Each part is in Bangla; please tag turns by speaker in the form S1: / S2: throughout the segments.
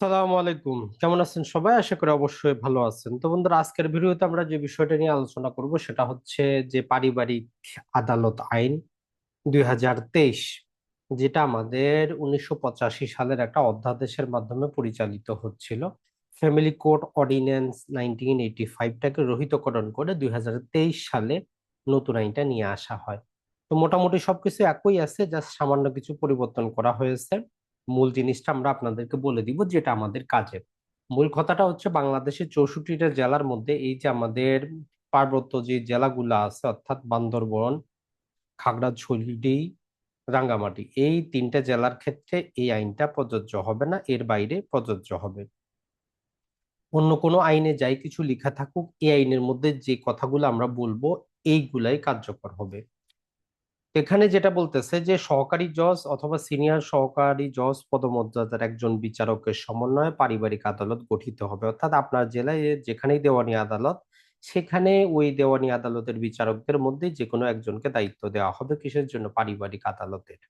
S1: সালামু আলাইকুম। কেমন আছেন সবাই? আশা করি অবশ্যই ভালো আছেন। তো বন্ধুরা, আজকের ভিডিওতে আমরা যে বিষয়টা নিয়ে আলোচনা করব সেটা হচ্ছে যে পারিবারিক আদালত আইন দুই হাজার তেইশ, যেটা আমাদের উনিশশো পঁচাশি সালের একটা অধ্যাদেশের মাধ্যমে পরিচালিত হচ্ছিল। Family court ordinance nineteen eighty ফাইভটাকে রহিতকরণ করে দুই হাজার তেইশ সালে নতুন আইনটা নিয়ে আসা হয়। তো মোটামুটি সবকিছু একই আছে, জাস্ট সামান্য কিছু পরিবর্তন করা হয়েছে। মূল জিনিসটা আমরা আপনাদেরকে বলে দিব যেটা আমাদের কাজের মূল কথাটা হচ্ছে বাংলাদেশের চৌষট্টিটা জেলার মধ্যে এই যে আমাদের পার্বত্য যে জেলাগুলো আছে, অর্থাৎ বান্দরবন খাগড়াছড়ি রাঙ্গামাটি, এই তিনটা জেলার ক্ষেত্রে এই আইনটা প্রযোজ্য হবে না, এর বাইরে প্রযোজ্য হবে। অন্য কোনো আইনে যাই কিছু লেখা থাকুক, এই আইনের মধ্যে যে কথাগুলো আমরা বলব, এইগুলাই কার্যকর হবে। এখানে যেটা বলতেছে যে সহকারী জজ অথবা সিনিয়র সহকারী জজ পদমর্যাদার একজন বিচারকের সমন্বয়ে পারিবারিক আদালত গঠিত হবে। অর্থাৎ আপনার জেলায় যেখানেই দেওয়ানি আদালত, সেখানে ওই দেওয়ানি আদালতের বিচারকদের মধ্যে যে কোনো একজনকে দায়িত্ব দেওয়া হবে কিসের জন্য? পারিবারিক আদালতের।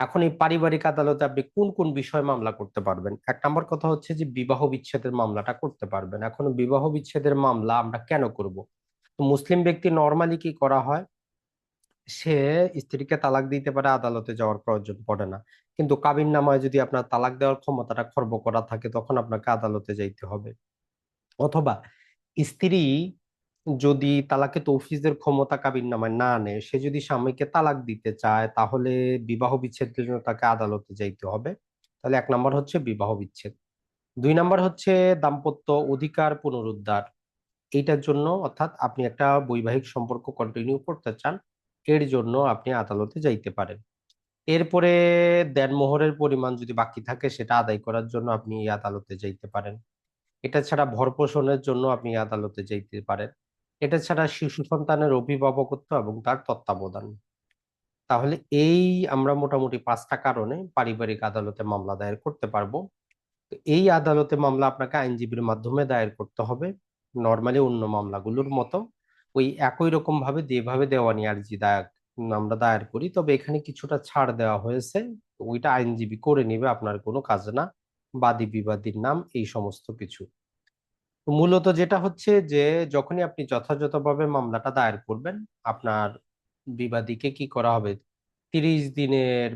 S1: এখন এই পারিবারিক আদালতে আপনি কোন কোন বিষয়ে মামলা করতে পারবেন? এক নম্বর কথা হচ্ছে যে বিবাহ বিচ্ছেদের মামলাটা করতে পারবেন। এখন বিবাহ বিচ্ছেদের মামলা আমরা কেন করব? তো মুসলিম ব্যক্তি নর্মালি কি করা হয়? সে স্ত্রীকে তালাক দিতে পারে, আদালতে যাওয়ার প্রয়োজন পড়ে না। কিন্তু কাবিন নামায় যদি আপনার তালাক দেওয়ার ক্ষমতাটা খর্ব করা থাকে, তখন আপনাকে আদালতে যাইতে হবে। অথবা স্ত্রী যদি তালাকে তৌফিজের ক্ষমতা কাবিন নামায় না আনে সে যদি স্বামীকে তালাক দিতে চায়, তাহলে বিবাহ বিচ্ছেদের জন্য তাকে আদালতে যাইতে হবে। তাহলে এক নম্বর হচ্ছে বিবাহ বিচ্ছেদ। দুই নম্বর হচ্ছে দাম্পত্য অধিকার পুনরুদ্ধার। এইটার জন্য অর্থাৎ আপনি একটা বৈবাহিক সম্পর্ক কন্টিনিউ করতে চান এর জন্য আপনি আদালতে যাইতে পারেন। এরপরে দেনমোহরের পরিমাণ যদি বাকি থাকে, সেটা আদায় করার জন্য আপনি এই আদালতে যাইতে পারেন। এটা ছাড়া ভরপোষণের জন্য আপনি আদালতে যাইতে পারেন। এটা ছাড়া শিশু সন্তানের অভিভাবকত্ব এবং তার তত্ত্বাবধান। তাহলে এই আমরা মোটামুটি পাঁচটা কারণে পারিবারিক আদালতে মামলা দায়ের করতে পারব। এই আদালতে মামলা আপনাকে আইনজীবীর মাধ্যমে দায়ের করতে হবে। নর্মালি অন্য মামলাগুলোর মতো। ওই একই রকম ভাবে যেভাবে দেওয়ানি আর্জি দায়ের আমরা দায়ের করি। তবে এখানে কিছুটা ছাড় দেওয়া হয়েছে, ওইটা আইনজীবী করে নিবে, আপনার কোনো কাজ না। বাদী বিবাদীর নাম, এই সমস্ত কিছু। মূলত যেটা হচ্ছে যে, যখনই আপনি যথাযথভাবে মামলাটা দায়ের করবেন, আপনার বিবাদীকে কি করা হবে? তিরিশ দিনের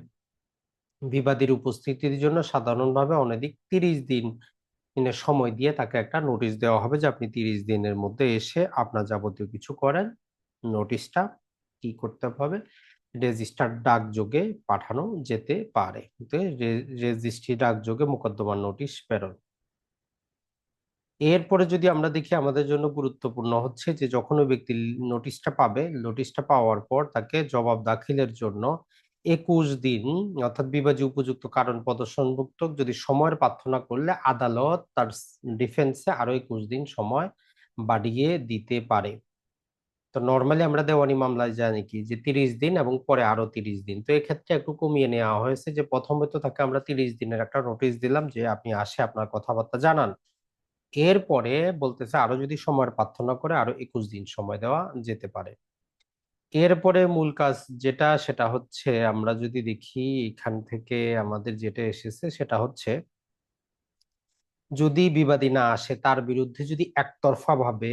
S1: বিবাদীর উপস্থিতির জন্য সাধারণভাবে অনধিক তিরিশ দিন দিনের সময় দিয়ে তাকে একটা নোটিশ দেওয়া হবে যে আপনি তিরিশ দিনের মধ্যে এসে আপনার যাবতীয় কিছু করেন। নোটিশটা কি করতে হবে? রেজিস্টার ডাকযোগে পাঠানো যেতে পারে। রেজিস্ট্রি ডাকযোগে মোকদ্দমার নোটিশ প্রেরণ এরপরে যদি আমরা দেখি আমাদের জন্য গুরুত্বপূর্ণ হচ্ছে যে যখন ওই ব্যক্তি নোটিশটা পাবে নোটিশটা পাওয়ার পর তাকে জবাব দাখিলের জন্য একুশ দিন অর্থাৎ বিবাদী উপযুক্ত কারণ প্রদর্শনভুক্ত যদি সময়ের প্রার্থনা করলে আদালত তার ডিফেন্সে আরও একুশ দিন সময় বাড়িয়ে দিতে পারে। তো নর্মালি আমরা দেওয়ানি মামলায় জানি কি? যে তিরিশ দিন এবং পরে আরও তিরিশ দিন। তো এক্ষেত্রে একটু কমিয়ে নেওয়া হয়েছে যে প্রথমে তো তাকে আমরা তিরিশ দিনের একটা নোটিশ দিলাম যে আপনি আসে আপনার কথাবার্তা জানান। এরপরে বলতেছে আরও যদি সময়ের প্রার্থনা করে আরও একুশ দিন সময় দেওয়া যেতে পারে। এরপরে মূল কাজ যেটা, সেটা হচ্ছে আমরা যদি দেখি এখান থেকে আমাদের যেটা এসেছে, সেটা হচ্ছে যদি বিবাদী না আসে, তার বিরুদ্ধে যদি একতরফা ভাবে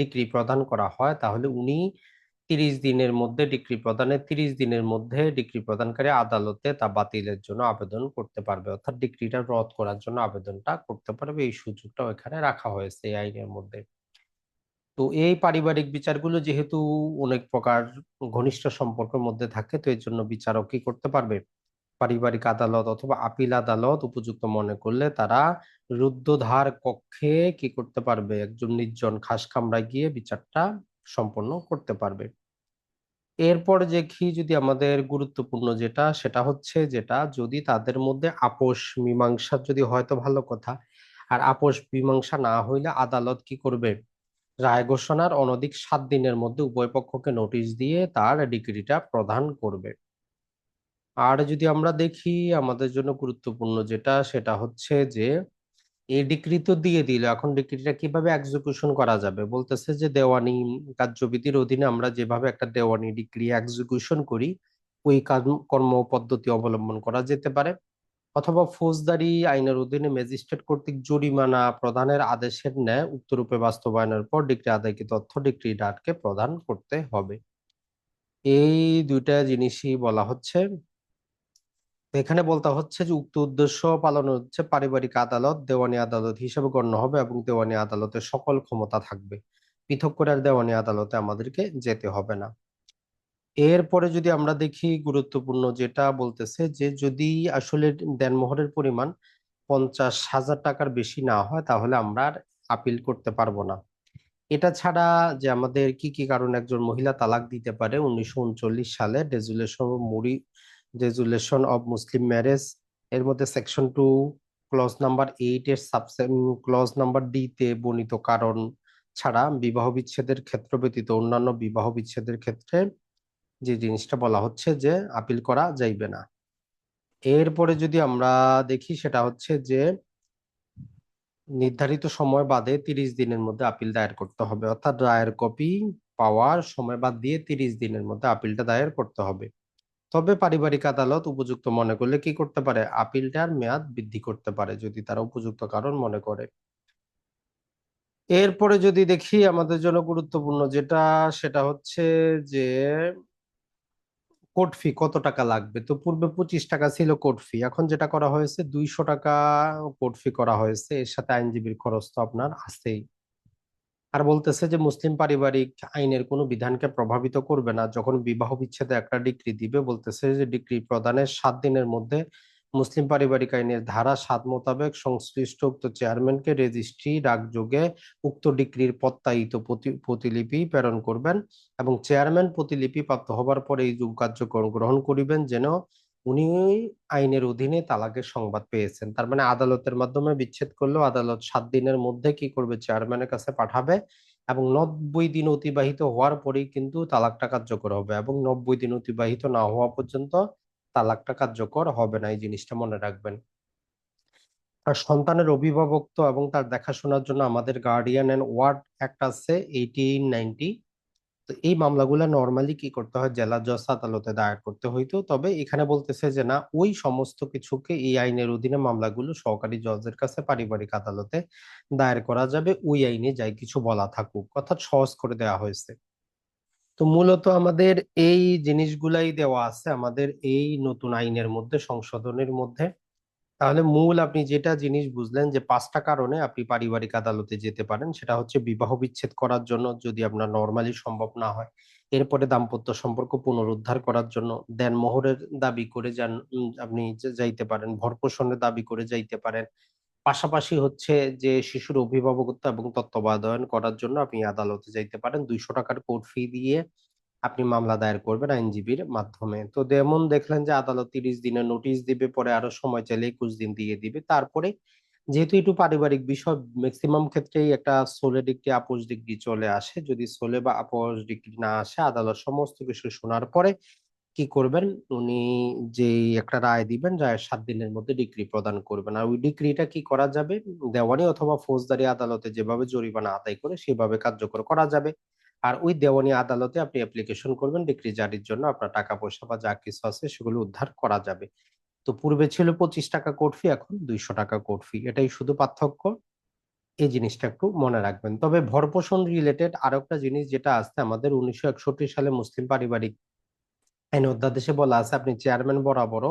S1: ডিক্রি প্রদান করা হয়, তাহলে উনি তিরিশ দিনের মধ্যে ডিক্রি প্রদানের তিরিশ দিনের মধ্যে ডিক্রি প্রদানকারী আদালতে তা বাতিলের জন্য আবেদন করতে পারবে। অর্থাৎ ডিক্রিটা রদ করার জন্য আবেদনটা করতে পারবে। এই সুযোগটাও এখানে রাখা হয়েছে এই আইনের মধ্যে। তো এই পারিবারিক বিচারগুলো যেহেতু অনেক প্রকার ঘনিষ্ঠ সম্পর্কের মধ্যে থাকে, তো এর জন্য বিচারক কি করতে পারবে? পারিবারিক আদালত অথবা আপিল আদালত উপযুক্ত মনে করলে তারা রুদ্ধদ্বার কক্ষে কি করতে পারবে? একজন নির্জন খাস কামরায় গিয়ে বিচারটা সম্পন্ন করতে পারবে। এরপর দেখি যদি আমাদের গুরুত্বপূর্ণ যেটা, সেটা হচ্ছে যেটা, যদি তাদের মধ্যে আপোষ মীমাংসা যদি হয়তো ভালো কথা। আর আপোষ মীমাংসা না হইলে আদালত কি করবে? রায় ঘোষণার অনধিক সাত দিনের মধ্যে উভয় পক্ষকে নোটিশ দিয়ে তার ডিগ্রিটা প্রদান করবে। আর যদি আমরা দেখি, আমাদের জন্য গুরুত্বপূর্ণ যেটা, সেটা হচ্ছে যে এই ডিগ্রি তো দিয়ে দিল, এখন ডিগ্রিটা কীভাবে এক্সিকিউশন করা যাবে? বলতেছে যে, দেওয়ানি কার্যবিধির অধীনে আমরা যেভাবে একটা দেওয়ানি ডিগ্রি এক্সিকিউশন করি, ওই কর্ম পদ্ধতি অবলম্বন করা যেতে পারে। অথবা ফৌজদারি আইনের অধীনে ম্যাজিস্ট্রেট কর্তৃক জরিমানা প্রদানের আদেশের ন্যায় উক্তরূপে বাস্তবায়নের পর ডিগ্রি আদায়কৃত অর্থ ডিগ্রি ডাটকে প্রদান করতে হবে। এই দুইটা জিনিসই বলা হচ্ছে। এখানে বলতে হচ্ছে যে উক্ত উদ্দেশ্য পালন হচ্ছে পারিবারিক আদালত, দেওয়ানি আদালত হিসেবে গণ্য হবে এবং দেওয়ানি আদালতে সকল ক্ষমতা থাকবে। পৃথক করে আর দেওয়ানি আদালতে আমাদেরকে যেতে হবে না। এরপরে যদি আমরা দেখি গুরুত্বপূর্ণ যেটা বলতেছে যে যদি আসলে দেনমোহরের পরিমাণ পঞ্চাশ হাজার টাকার বেশি না হয়, তাহলে আমরা আর আপিল করতে পারব না। এটা ছাড়া যে আমাদের কি কি কারণে একজন মহিলা তালাক দিতে পারে, উনিশশো উনচল্লিশ সালে ডেজুলেশন মুড়ি রেজুলেশন অব মুসলিম ম্যারেজ এর মধ্যে section two clause number eight এর সাবসে ক্লজ নাম্বার ডি তে বর্ণিত কারণ ছাড়া বিবাহ বিচ্ছেদের ক্ষেত্র ব্যতীত অন্যান্য বিবাহ বিচ্ছেদের ক্ষেত্রে যে জিনিসটা বলা হচ্ছে যে আপিল করা যাইবে না। এরপরে যদি আমরা দেখি সেটা হচ্ছে যে নির্ধারিত সময় বাদে তিরিশ দিনের মধ্যে আপিল দায়ের করতে হবে। অর্থাৎ রায়ের কপি পাওয়ার সময় বাদ দিয়ে তিরিশ দিনের মধ্যে আপিলটা দায়ের করতে হবে। তবে পারিবারিক আদালত উপযুক্ত মনে করলে কি করতে পারে? আপিলটার মেয়াদ বৃদ্ধি করতে পারে যদি তারা উপযুক্ত কারণ মনে করে। এরপরে যদি দেখি আমাদের জন্য গুরুত্বপূর্ণ যেটা, সেটা হচ্ছে যে কোর্ট ফি কত টাকা লাগবে? তো পূর্বে পঁচিশ টাকা ছিল কোর্ট ফি এখন যেটা করা হয়েছে দুইশো টাকা কোর্ট ফি করা হয়েছে, এর সাথে আইনজীবীর খরচ তো আপনার আছেই। আর বলতেছে যে মুসলিম পারিবারিক আইনের কোনো বিধানকে প্রভাবিত করবে না, যখন বিবাহ বিচ্ছেদে একটা ডিক্রি দিবে, বলতেছে যে ডিক্রি প্রদানের সাত দিনের মধ্যে মুসলিম পারিবারিক আইনের ধারা সাত মোতাবেক সংশ্লিষ্ট উক্ত চেয়ারম্যানকে রেজিস্ট্রি, ডাকযোগে উক্ত ডিক্রির প্রত্যায়িত প্রতিলিপি প্রেরণ করবেন এবং চেয়ারম্যান প্রতিলিপি প্রাপ্ত হবার পরে এই যুগ কার্যক্রম গ্রহণ করিবেন যেন উনি আইনের অধীনে তালাকের সংবাদ পেয়েছেন। তার মানে আদালতের মাধ্যমে বিচ্ছেদ করলেও আদালত সাত দিনের মধ্যে কি করবে চেয়ারম্যানের কাছে পাঠাবে এবং নব্বই দিন অতিবাহিত হওয়ার পরেই কিন্তু তালাকটা কার্যকর হবে এবং নব্বই দিন অতিবাহিত না হওয়া পর্যন্ত তালাকটা কার্যকর হবে না, এই জিনিসটা মনে রাখবেন। আর সন্তানের অভিভাবক তো এবং তার দেখাশোনার জন্য আমাদের গার্ডিয়ান এন্ড ওয়ার্ড অ্যাক্ট আছে এইটিন নাইনটি তো এই মামলাগুলো নর্মালি কি করতে হয়? জেলা জজ আদালতে দায়ের করতে হইতো। তবে এখানে বলতেছে যে, না, ওই সমস্ত কিছুকে এই আইনের অধীনে মামলাগুলো সহকারী জজের কাছে পারিবারিক আদালতে দায়ের করা যাবে। ওই আইনে যাই কিছু বলা থাকুক। অর্থাৎ সহজ করে দেওয়া হয়েছে। তো মূলত আমাদের এই জিনিসগুলাই দেওয়া আছে আমাদের এই নতুন আইনের মধ্যে, সংশোধনের মধ্যে। তাহলে মূল আপনি যেটা জিনিস বুঝলেন যে পাঁচটা কারণে আপনি পারিবারিক আদালতে যেতে পারেন, সেটা হচ্ছে বিবাহ বিচ্ছেদ করার জন্য যদি আপনার নর্মালি সম্ভব না হয়, এরপরে দাম্পত্য সম্পর্ক পুনরুদ্ধার করার জন্য দেন মোহরের দাবি করে যান আপনি যাইতে পারেন, ভরপোষণের দাবি করে যাইতে পারেন পাশাপাশি হচ্ছে যে, শিশুর অভিভাবকত্ব এবং তত্ত্বাবধান করার জন্য আপনি আদালতে যাইতে পারেন। দুইশো টাকার কোর্ট ফি দিয়ে আপনি মামলা দায়ের করবেন আইনজীবীর মাধ্যমে। তো যেমন দেখলেন যে, আদালত তিরিশ দিনের নোটিশ দিবে, পরে আরও সময় চাইলে একুশ দিন দিয়ে দিবে। তারপরে যেহেতু একটু পারিবারিক বিষয় ম্যাক্সিমাম ক্ষেত্রেই একটা সোলে ডিগ্রি আপোষ ডিগ্রি চলে আসে। যদি সোলে বা আপোষ ডিগ্রি না আসে, আদালত সমস্ত কিছু শোনার পরে কি করবেন? উনি যে একটা রায় দিবেন রায়ের সাত দিনের মধ্যে ডিগ্রি প্রদান করবেন। আর ওই ডিগ্রিটা কি করা যাবে? দেওয়ানি অথবা ফৌজদারি আদালতে যেভাবে জরিমানা আদায় করে সেভাবে কার্যকর করা যাবে। আর ওই দেওয়ানি আদালতে আপনি অ্যাপ্লিকেশন করবেন ডিগ্রি জারির জন্য। আপনার টাকা পয়সা বা যা কিছু আছে সেগুলো উদ্ধার করা যাবে। তো পূর্বে ছিল পঁচিশ টাকা কোর্ট ফি, এখন দুইশো টাকা কোর্ট ফি। এটাই শুধু পার্থক্য। এই জিনিসটা একটু মনে রাখবেন। তবে ভরপোষণ রিলেটেড আরও একটা জিনিস যেটা আসছে আমাদের উনিশশো একষট্টি সালে মুসলিম পারিবারিক আইন অধ্যাদেশে বলা আছে, আপনি চেয়ারম্যান বরাবর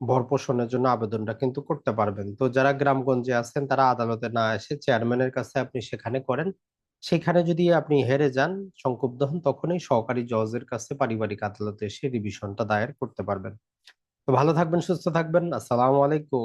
S1: ভরপোষণের জন্য আবেদনটা কিন্তু করতে পারবেন। তো যারা গ্রামগঞ্জে আছেন, তারা আদালতে না এসে চেয়ারম্যানের কাছে আপনি সেখানে করেন। সেখানে যদি আপনি হেরে যান, সংক্ষুব্ধ হন, তখনই সহকারী জজের কাছে পারিবারিক আদালতে এসে রিভিশনটা দায়ের করতে পারবেন। তো ভালো থাকবেন, সুস্থ থাকবেন। আসসালামু আলাইকুম।